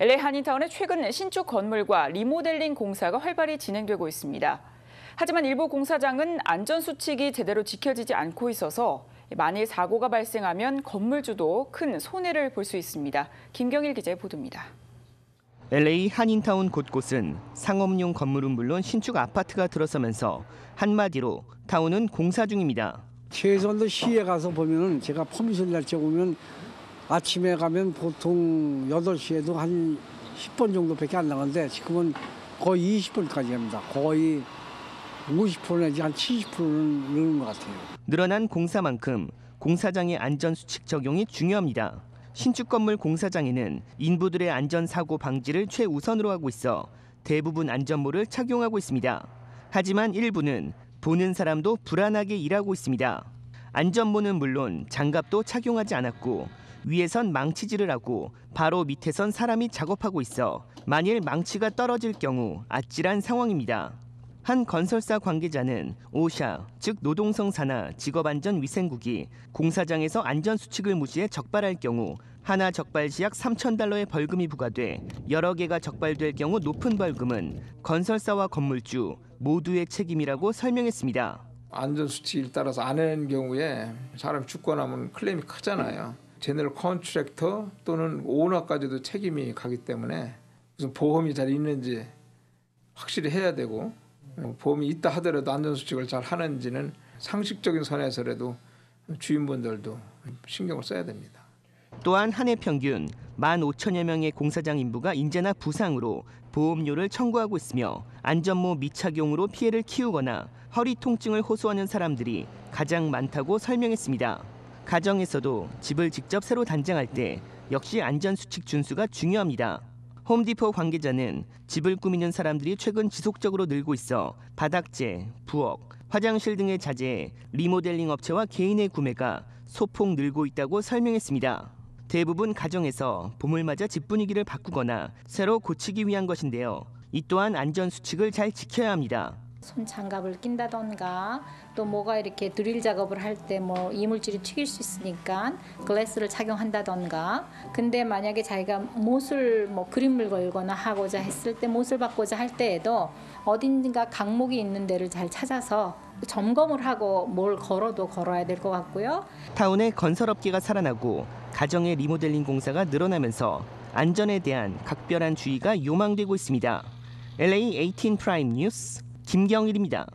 LA 한인타운의 최근 신축 건물과 리모델링 공사가 활발히 진행되고 있습니다. 하지만 일부 공사장은 안전수칙이 제대로 지켜지지 않고 있어서 만일 사고가 발생하면 건물주도 큰 손해를 볼 수 있습니다. 김경일 기자의 보도입니다. LA 한인타운 곳곳은 상업용 건물은 물론 신축 아파트가 들어서면서 한마디로 타운은 공사 중입니다. 최선도 시에 가서 보면은 제가 퍼미션 날짜 오면 아침에 가면 보통 8시에도 한 10분 정도밖에 안 나가는데 지금은 거의 20분까지 합니다. 거의 50% 내지 한 70%는 늘는 것 같아요. 늘어난 공사만큼 공사장의 안전 수칙 적용이 중요합니다. 신축 건물 공사장에는 인부들의 안전 사고 방지를 최우선으로 하고 있어 대부분 안전모를 착용하고 있습니다. 하지만 일부는 보는 사람도 불안하게 일하고 있습니다. 안전모는 물론 장갑도 착용하지 않았고 위에선 망치질을 하고 바로 밑에선 사람이 작업하고 있어 만일 망치가 떨어질 경우 아찔한 상황입니다. 한 건설사 관계자는 오샤, 즉 노동성 산하 직업안전위생국이 공사장에서 안전수칙을 무시해 적발할 경우 하나 적발 시 약 3천 달러의 벌금이 부과돼 여러 개가 적발될 경우 높은 벌금은 건설사와 건물주 모두의 책임이라고 설명했습니다. 안전수칙을 따라서 안 하는 경우에 사람 죽고 나면 클레임이 크잖아요. 제너럴 컨트랙터 또는 오너까지도 책임이 가기 때문에 무슨 보험이 잘 있는지 확실히 해야 되고 보험이 있다 하더라도 안전수칙을 잘 하는지는 상식적인 선에서라도 주인분들도 신경을 써야 됩니다. 또한 한 해 평균 15,000여 명의 공사장 인부가 인재나 부상으로 보험료를 청구하고 있으며 안전모 미착용으로 피해를 키우거나 허리 통증을 호소하는 사람들이 가장 많다고 설명했습니다. 가정에서도 집을 직접 새로 단장할 때 역시 안전수칙 준수가 중요합니다. 홈디포 관계자는 집을 꾸미는 사람들이 최근 지속적으로 늘고 있어 바닥재, 부엌, 화장실 등의 자재에 리모델링 업체와 개인의 구매가 소폭 늘고 있다고 설명했습니다. 대부분 가정에서 봄을 맞아 집 분위기를 바꾸거나 새로 고치기 위한 것인데요. 이 또한 안전 수칙을 잘 지켜야 합니다. 손 장갑을 낀다던가 또 뭐가 이렇게 드릴 작업을 할 때 뭐 이물질이 튀길 수 있으니까 글래스를 착용한다던가 근데 만약에 자기가 못을 뭐 그림을 걸거나 하고자 했을 때 못을 받고자 할 때에도 어딘가 강목이 있는 데를 잘 찾아서 점검을 하고 뭘 걸어도 걸어야 될 것 같고요. 타운의 건설업계가 살아나고 가정의 리모델링 공사가 늘어나면서 안전에 대한 각별한 주의가 요망되고 있습니다. LA 18 프라임 뉴스 김경일입니다.